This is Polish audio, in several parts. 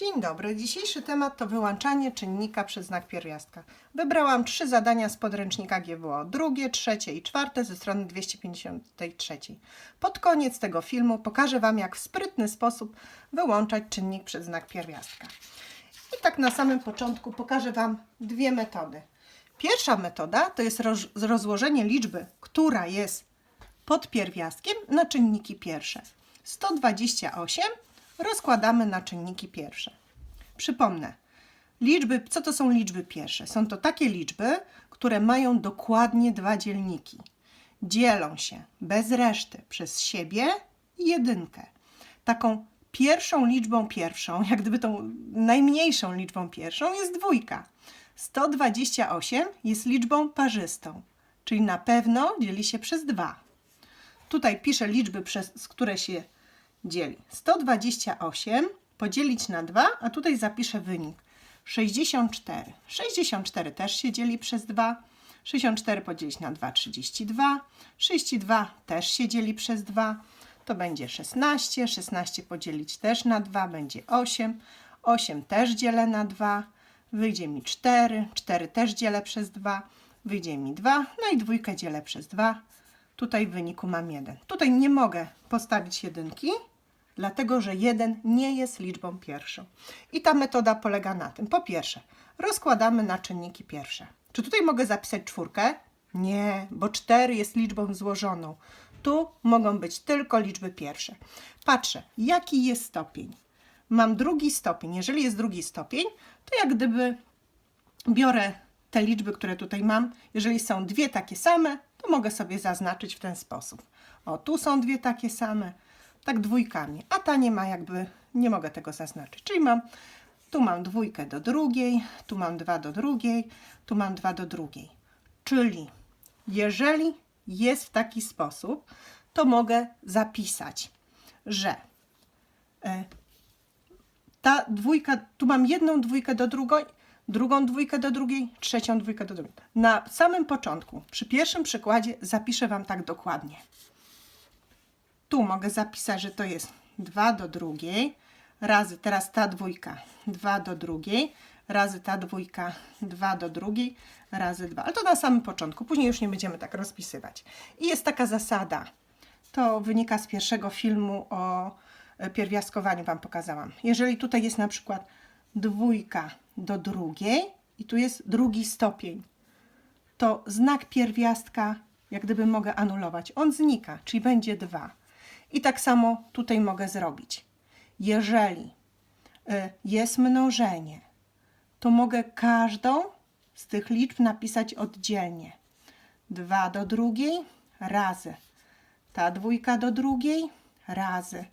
Dzień dobry. Dzisiejszy temat to wyłączanie czynnika przez znak pierwiastka. Wybrałam trzy zadania z podręcznika GWO, drugie, trzecie i czwarte ze strony 253. Pod koniec tego filmu pokażę Wam, jak w sprytny sposób wyłączać czynnik przez znak pierwiastka. I tak na samym początku pokażę Wam dwie metody. Pierwsza metoda to jest roz- rozłożenie liczby, która jest pod pierwiastkiem na czynniki pierwsze. 128 rozkładamy na czynniki pierwsze. Przypomnę, liczby, co to są liczby pierwsze? Są to takie liczby, które mają dokładnie dwa dzielniki. Dzielą się bez reszty przez siebie i jedynkę. Taką pierwszą liczbą pierwszą, jak gdyby tą najmniejszą liczbą pierwszą jest dwójka. 128 jest liczbą parzystą, czyli na pewno dzieli się przez dwa. Tutaj piszę liczby, przez które się dzieli. 128 podzielić na 2, a tutaj zapiszę wynik. 64. 64 też się dzieli przez 2. 64 podzielić na 2, 32. 32 też się dzieli przez 2. To będzie 16. 16 podzielić też na 2, będzie 8. 8 też dzielę na 2. Wyjdzie mi 4. 4 też dzielę przez 2. Wyjdzie mi 2. No i dwójkę dzielę przez 2. Tutaj w wyniku mam 1. Tutaj nie mogę postawić jedynki, dlatego że 1 nie jest liczbą pierwszą. I ta metoda polega na tym. Po pierwsze, rozkładamy na czynniki pierwsze. Czy tutaj mogę zapisać czwórkę? Nie, bo 4 jest liczbą złożoną. Tu mogą być tylko liczby pierwsze. Patrzę, jaki jest stopień. Mam drugi stopień. Jeżeli jest drugi stopień, to jak gdyby biorę te liczby, które tutaj mam. Jeżeli są dwie takie same, to mogę sobie zaznaczyć w ten sposób. O, tu są dwie takie same, tak dwójkami, a ta nie ma jakby, nie mogę tego zaznaczyć. Czyli mam, tu mam dwójkę do drugiej, tu mam dwa do drugiej, tu mam dwa do drugiej. Czyli jeżeli jest w taki sposób, to mogę zapisać, że e, ta dwójka, tu mam jedną dwójkę do drugiej, drugą dwójkę do drugiej, trzecią dwójkę do drugiej. Na samym początku, przy pierwszym przykładzie, zapiszę Wam tak dokładnie. Tu mogę zapisać, że to jest 2 do drugiej, razy teraz ta dwójka, 2 do drugiej, razy ta dwójka, 2 do drugiej, razy 2. Ale to na samym początku, później już nie będziemy tak rozpisywać. I jest taka zasada, to wynika z pierwszego filmu o e, pierwiastkowaniu Wam pokazałam. Jeżeli tutaj jest na przykład dwójka do drugiej i tu jest drugi stopień, to znak pierwiastka jak gdyby mogę anulować. On znika, czyli będzie 2. I tak samo tutaj mogę zrobić. Jeżeli y, jest mnożenie, to mogę każdą z tych liczb napisać oddzielnie. 2 do drugiej razy ta dwójka do drugiej razy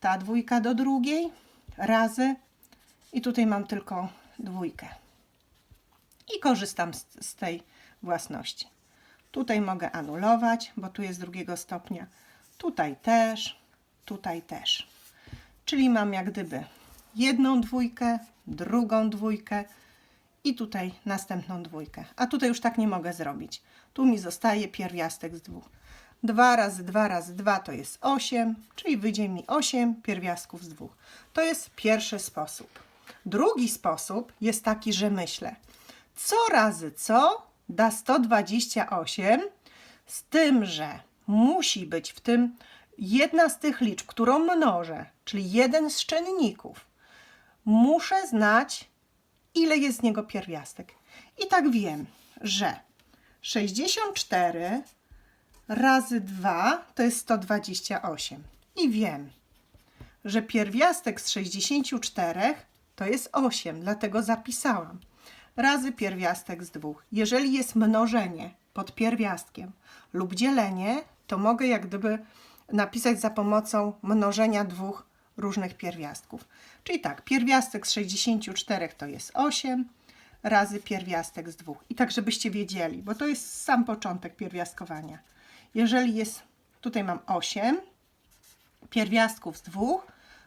ta dwójka do drugiej razy i tutaj mam tylko dwójkę. I korzystam z, z tej własności. Tutaj mogę anulować, bo tu jest drugiego stopnia. Tutaj też, tutaj też. Czyli mam jak gdyby jedną dwójkę, drugą dwójkę i tutaj następną dwójkę. A tutaj już tak nie mogę zrobić. Tu mi zostaje pierwiastek z dwóch. 2 razy 2 razy 2 to jest 8, czyli wyjdzie mi 8 pierwiastków z dwóch. To jest pierwszy sposób. Drugi sposób jest taki, że myślę, co razy co da 128, z tym, że musi być w tym jedna z tych liczb, którą mnożę, czyli jeden z czynników. Muszę znać, ile jest z niego pierwiastek. I tak wiem, że 64 razy 2 to jest 128. I wiem, że pierwiastek z 64 to jest 8, dlatego zapisałam. Razy pierwiastek z 2. Jeżeli jest mnożenie pod pierwiastkiem lub dzielenie, to mogę jak gdyby napisać za pomocą mnożenia dwóch różnych pierwiastków. Czyli tak, pierwiastek z 64 to jest 8 razy pierwiastek z 2. I tak, żebyście wiedzieli, bo to jest sam początek pierwiastkowania. Jeżeli jest, tutaj mam 8 pierwiastków z 2,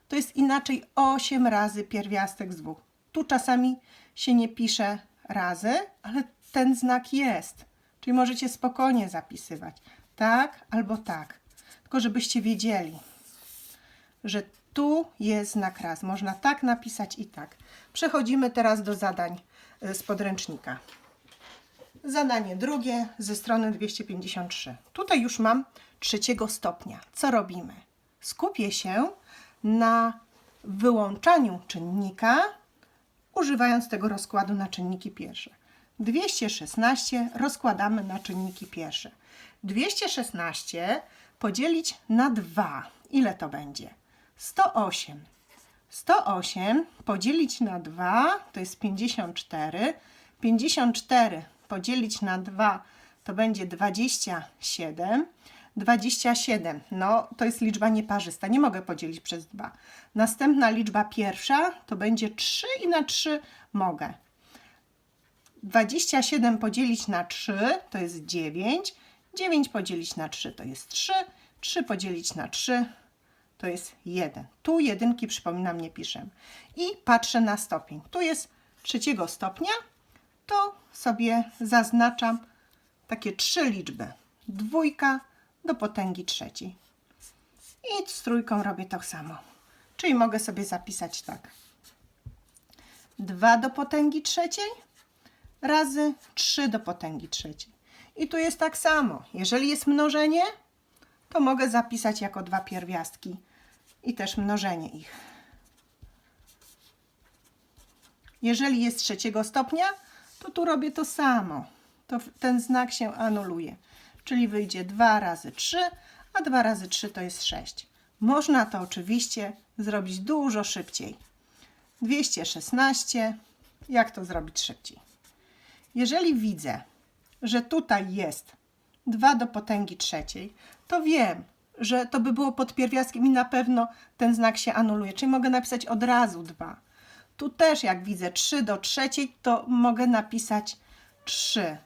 to jest inaczej 8 razy pierwiastek z 2. Tu czasami się nie pisze razy, ale ten znak jest. Czyli możecie spokojnie zapisywać. Tak albo tak. Tylko żebyście wiedzieli, że tu jest znak raz. Można tak napisać i tak. Przechodzimy teraz do zadań y, z podręcznika. Zadanie drugie ze strony 253. Tutaj już mam trzeciego stopnia. Co robimy? Skupię się na wyłączaniu czynnika, używając tego rozkładu na czynniki pierwsze. 216 rozkładamy na czynniki pierwsze. 216 podzielić na 2. Ile to będzie? 108. 108 podzielić na 2 to jest 54. 54 podzielić na 2 to będzie 27. 27, no to jest liczba nieparzysta, nie mogę podzielić przez 2. Następna liczba pierwsza to będzie 3 i na 3 mogę. 27 podzielić na 3 to jest 9. 9 podzielić na 3 to jest 3. 3 podzielić na 3 to jest 1. Tu jedynki, przypominam, nie piszę. I patrzę na stopień. Tu jest trzeciego stopnia, to sobie zaznaczam takie trzy liczby. Dwójka do potęgi trzeciej. I z trójką robię to samo. Czyli mogę sobie zapisać tak. 2 do potęgi trzeciej razy 3 do potęgi trzeciej. I tu jest tak samo. Jeżeli jest mnożenie, to mogę zapisać jako dwa pierwiastki i też mnożenie ich. Jeżeli jest trzeciego stopnia, to tu robię to samo. To ten znak się anuluje. Czyli wyjdzie 2 razy 3, a 2 razy 3 to jest 6. Można to oczywiście zrobić dużo szybciej. 216. Jak to zrobić szybciej? Jeżeli widzę, że tutaj jest 2 do potęgi trzeciej, to wiem, że to by było pod pierwiastkiem i na pewno ten znak się anuluje. Czyli mogę napisać od razu 2. Tu też jak widzę 3 do trzeciej, to mogę napisać 3.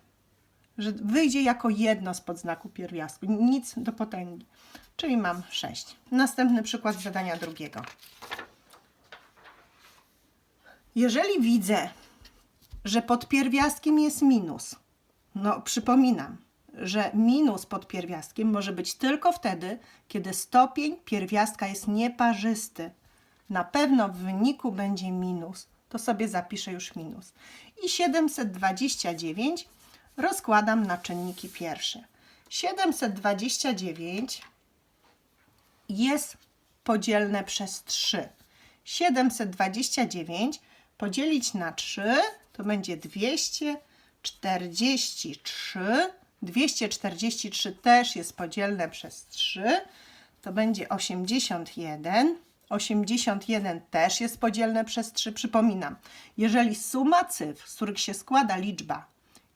Że wyjdzie jako jedno spod znaku pierwiastku, nic do potęgi. Czyli mam 6. Następny przykład z zadania drugiego. Jeżeli widzę, że pod pierwiastkiem jest minus, no przypominam, że minus pod pierwiastkiem może być tylko wtedy, kiedy stopień pierwiastka jest nieparzysty. Na pewno w wyniku będzie minus, to sobie zapiszę już minus. I 729 rozkładam na czynniki pierwsze. 729 jest podzielne przez 3. 729 podzielić na 3 to będzie 243. 243 też jest podzielne przez 3. To będzie 81. 81 też jest podzielne przez 3. Przypominam, jeżeli suma cyfr, z których się składa liczba,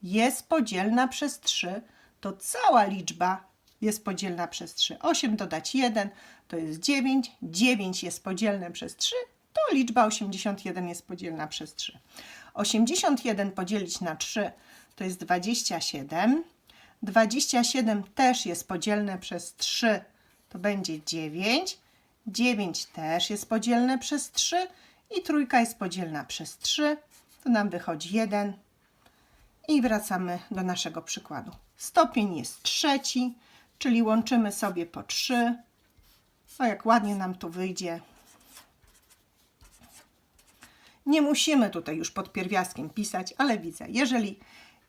jest podzielna przez 3, to cała liczba jest podzielna przez 3. 8 dodać 1 to jest 9. 9 jest podzielne przez 3, to liczba 81 jest podzielna przez 3. 81 podzielić na 3 to jest 27. 27 też jest podzielne przez 3, to będzie 9. 9 też jest podzielne przez 3 i trójka jest podzielna przez 3, to nam wychodzi 1. I wracamy do naszego przykładu. Stopień jest trzeci, czyli łączymy sobie po 3. O, jak ładnie nam tu wyjdzie. Nie musimy tutaj już pod pierwiastkiem pisać, ale widzę, jeżeli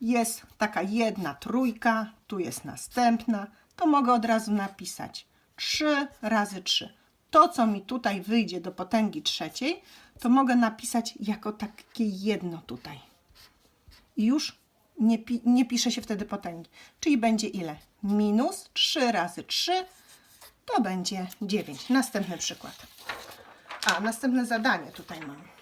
jest taka jedna trójka, tu jest następna, to mogę od razu napisać 3 razy 3. To, co mi tutaj wyjdzie do potęgi trzeciej, to mogę napisać jako takie jedno tutaj. I już nie, pi- nie pisze się wtedy potęgi. Czyli będzie ile? Minus 3 razy 3 to będzie 9. Następny przykład. A, następne zadanie tutaj mam.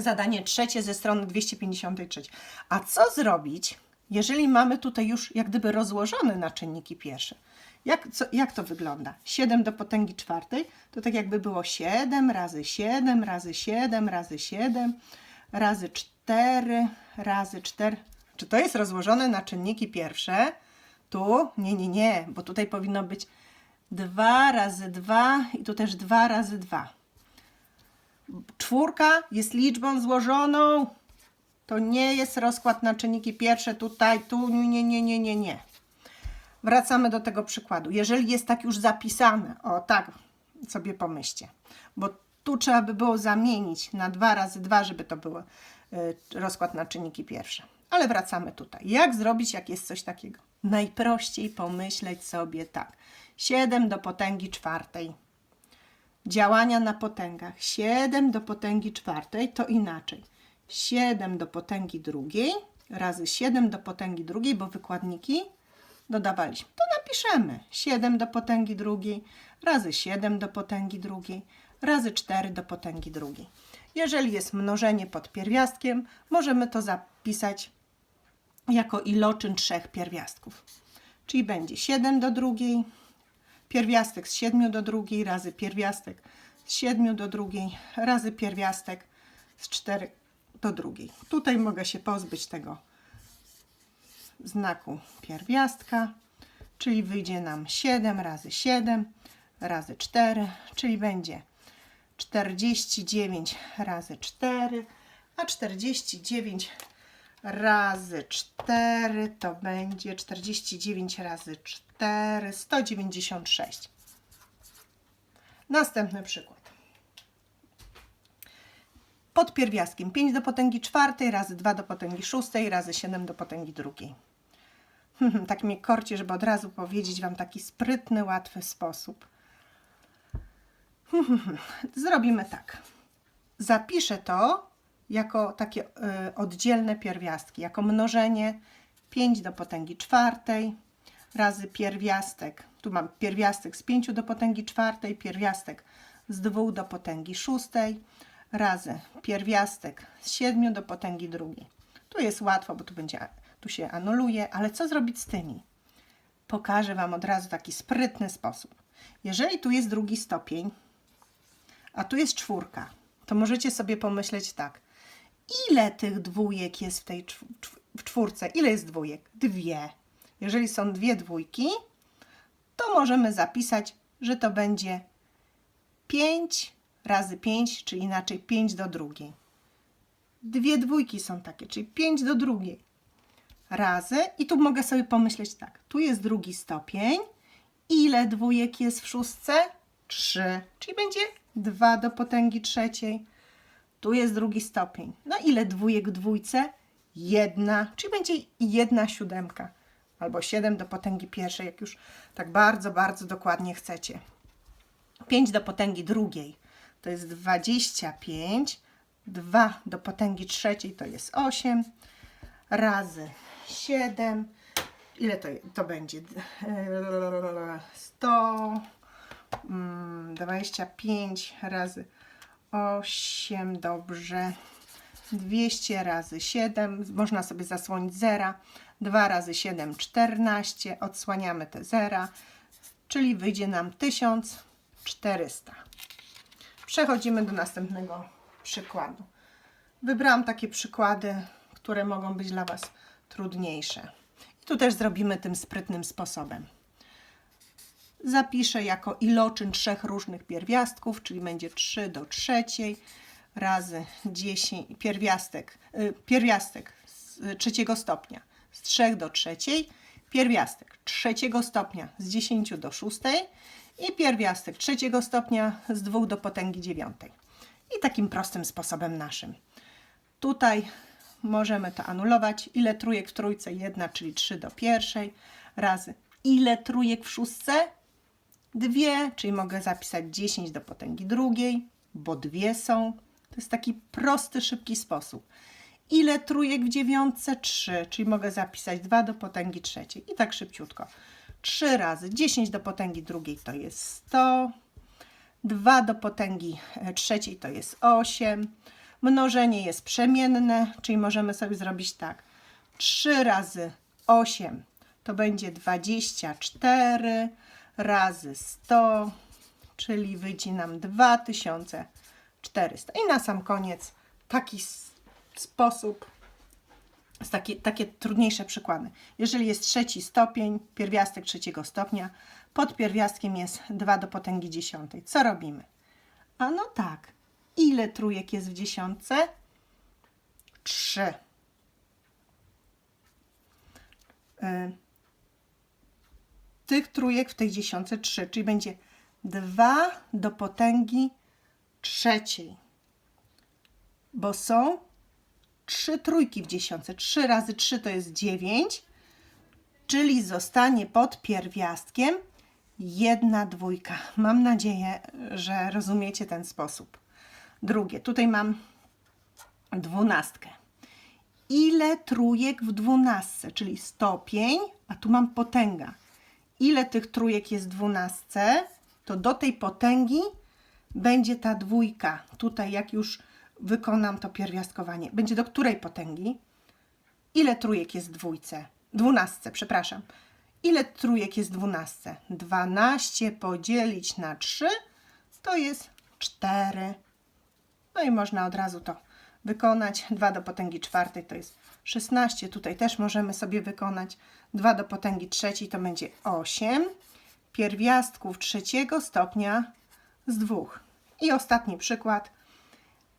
Zadanie trzecie ze strony 253. A co zrobić, jeżeli mamy tutaj już jak gdyby rozłożone na czynniki pierwsze? Jak, co, jak to wygląda? 7 do potęgi czwartej to tak jakby było 7 razy 7 razy 7 razy 7 razy 4 razy 4. Czy to jest rozłożone na czynniki pierwsze? Tu? Nie, nie, nie, bo tutaj powinno być 2 razy 2 i tu też 2 razy 2. Czwórka jest liczbą złożoną. To nie jest rozkład na czynniki pierwsze tutaj, tu, nie, nie, nie, nie, nie. Wracamy do tego przykładu. Jeżeli jest tak już zapisane, o tak, sobie pomyślcie. Bo tu trzeba by było zamienić na 2 razy 2, żeby to było y, rozkład na czynniki pierwsze. Ale wracamy tutaj. Jak zrobić, jak jest coś takiego? Najprościej pomyśleć sobie tak. 7 do potęgi czwartej. Działania na potęgach. 7 do potęgi czwartej to inaczej. 7 do potęgi drugiej razy 7 do potęgi drugiej, bo wykładniki dodawaliśmy. To napiszemy 7 do potęgi drugiej razy 7 do potęgi drugiej razy 4 do potęgi drugiej. Jeżeli jest mnożenie pod pierwiastkiem, możemy to zapisać jako iloczyn trzech pierwiastków. Czyli będzie 7 do drugiej, pierwiastek z 7 do drugiej razy pierwiastek z 7 do drugiej razy pierwiastek z 4 do drugiej. Tutaj mogę się pozbyć tego znaku pierwiastka, czyli wyjdzie nam 7 razy 7 razy 4, czyli będzie 49 razy 4, a 49 razy 4 to będzie 49 razy 4, 196. Następny przykład. Pod pierwiastkiem 5 do potęgi czwartej razy 2 do potęgi szóstej razy 7 do potęgi drugiej. tak mnie korci, żeby od razu powiedzieć Wam taki sprytny, łatwy sposób. Zrobimy tak. Zapiszę to jako takie y, oddzielne pierwiastki, jako mnożenie 5 do potęgi czwartej razy pierwiastek. Tu mam pierwiastek z 5 do potęgi czwartej, pierwiastek z 2 do potęgi szóstej razy pierwiastek z 7 do potęgi drugiej. Tu jest łatwo, bo tu, będzie, tu się anuluje, ale co zrobić z tymi? Pokażę Wam od razu taki sprytny sposób. Jeżeli tu jest drugi stopień, a tu jest czwórka, to możecie sobie pomyśleć tak. Ile tych dwójek jest w tej w czwórce? Ile jest dwójek? Dwie. Jeżeli są dwie dwójki, to możemy zapisać, że to będzie 5 razy 5, czy inaczej 5 do drugiej. Dwie dwójki są takie, czyli 5 do drugiej. Razy, i tu mogę sobie pomyśleć tak, tu jest drugi stopień. Ile dwójek jest w szóstce? 3, czyli będzie 2 do potęgi trzeciej. Tu jest drugi stopień. No ile dwójek w dwójce? Jedna, czyli będzie jedna siódemka. Albo 7 do potęgi pierwszej, jak już tak bardzo, bardzo dokładnie chcecie. 5 do potęgi drugiej to jest 25. 2 do potęgi trzeciej to jest 8. Razy 7. Ile to, to będzie? 100. mm, 25 razy 8, dobrze. 200 razy 7, można sobie zasłonić zera. 2 razy 7, 14. Odsłaniamy te zera, czyli wyjdzie nam 1400. Przechodzimy do następnego przykładu. Wybrałam takie przykłady, które mogą być dla Was trudniejsze. I tu też zrobimy tym sprytnym sposobem zapiszę jako iloczyn trzech różnych pierwiastków, czyli będzie 3 do trzeciej razy 10, pierwiastek, y, pierwiastek z trzeciego stopnia z 3 do trzeciej, pierwiastek trzeciego stopnia z 10 do szóstej i pierwiastek trzeciego stopnia z 2 do potęgi dziewiątej. I takim prostym sposobem naszym. Tutaj możemy to anulować. Ile trójek w trójce? Jedna, czyli 3 do pierwszej razy ile trójek w szóstce? Dwie, czyli mogę zapisać 10 do potęgi drugiej, bo dwie są. To jest taki prosty, szybki sposób. Ile trójek w dziewiątce? 3, czyli mogę zapisać 2 do potęgi trzeciej. I tak szybciutko. 3 razy 10 do potęgi drugiej to jest 100. 2 do potęgi e, trzeciej to jest 8. Mnożenie jest przemienne, czyli możemy sobie zrobić tak. 3 razy 8 to będzie 24 razy 100, czyli wyjdzie nam 2400. I na sam koniec taki sposób, takie, takie trudniejsze przykłady. Jeżeli jest trzeci stopień, pierwiastek trzeciego stopnia, pod pierwiastkiem jest 2 do potęgi dziesiątej. Co robimy? A no tak, ile trójek jest w dziesiątce? 3. tych trójek w tej dziesiątce 3, czyli będzie 2 do potęgi trzeciej. Bo są trzy trójki w dziesiątce. 3 razy 3 to jest 9, czyli zostanie pod pierwiastkiem jedna dwójka. Mam nadzieję, że rozumiecie ten sposób. Drugie, tutaj mam dwunastkę. Ile trójek w dwunastce, czyli stopień, a tu mam potęga. Ile tych trójek jest w dwunastce, to do tej potęgi będzie ta dwójka. Tutaj jak już wykonam to pierwiastkowanie. Będzie do której potęgi? Ile trójek jest w dwójce? Dwunastce, przepraszam. Ile trójek jest w dwunastce? 12 podzielić na 3 to jest 4. No i można od razu to wykonać. 2 do potęgi czwartej to jest 16. Tutaj też możemy sobie wykonać. 2 do potęgi trzeciej to będzie 8. Pierwiastków trzeciego stopnia z dwóch. I ostatni przykład.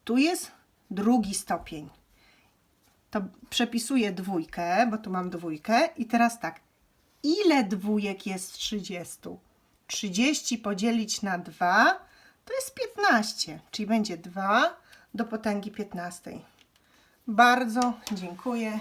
Tu jest drugi stopień. To przepisuję dwójkę, bo tu mam dwójkę. I teraz tak. Ile dwójek jest w 30? 30 podzielić na 2 to jest 15, czyli będzie 2 do potęgi 15. Bardzo dziękuję.